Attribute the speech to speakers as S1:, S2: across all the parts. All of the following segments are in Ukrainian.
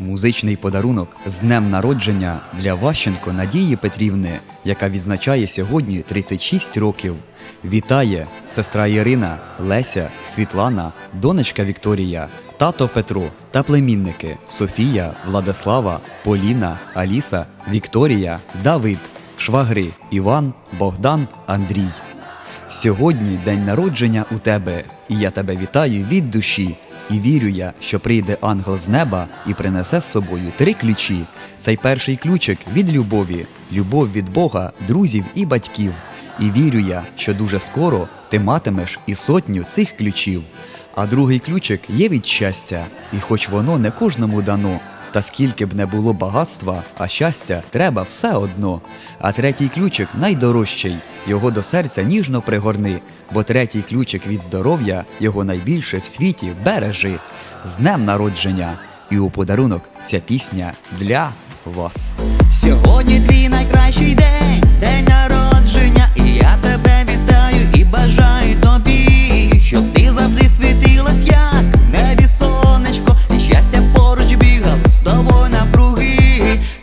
S1: Музичний подарунок з днем народження для Ващенко Надії Петрівни, яка відзначає сьогодні 36 років. Вітає сестра Ірина, Леся, Світлана, донечка Вікторія, тато Петро та племінники Софія, Владислава, Поліна, Аліса, Вікторія, Давид, швагри Іван, Богдан, Андрій. Сьогодні день народження у тебе, і я тебе вітаю від душі. І вірю я, що прийде ангел з неба і принесе з собою три ключі. Цей перший ключик від любові, любов від Бога, друзів і батьків. І вірю я, що дуже скоро ти матимеш і сотню цих ключів. А другий ключик є від щастя, і хоч воно не кожному дано, та скільки б не було багатства, а щастя треба все одно. А третій ключик найдорожчий, його до серця ніжно пригорни, бо третій ключик від здоров'я його найбільше в світі бережи. З днем народження! І у подарунок ця пісня для вас.
S2: Сьогодні твій найкращий день, день народження, і я тебе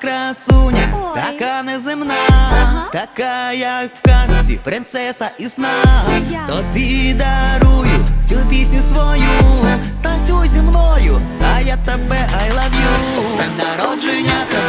S2: Красуня,
S3: Ой.
S2: така неземна,
S3: Ага.
S2: така, як в казці, принцеса і сна.
S3: Я.
S2: Тобі дарую цю пісню свою, танцюй зі мною, а я тебе I love you З днем народження тебе,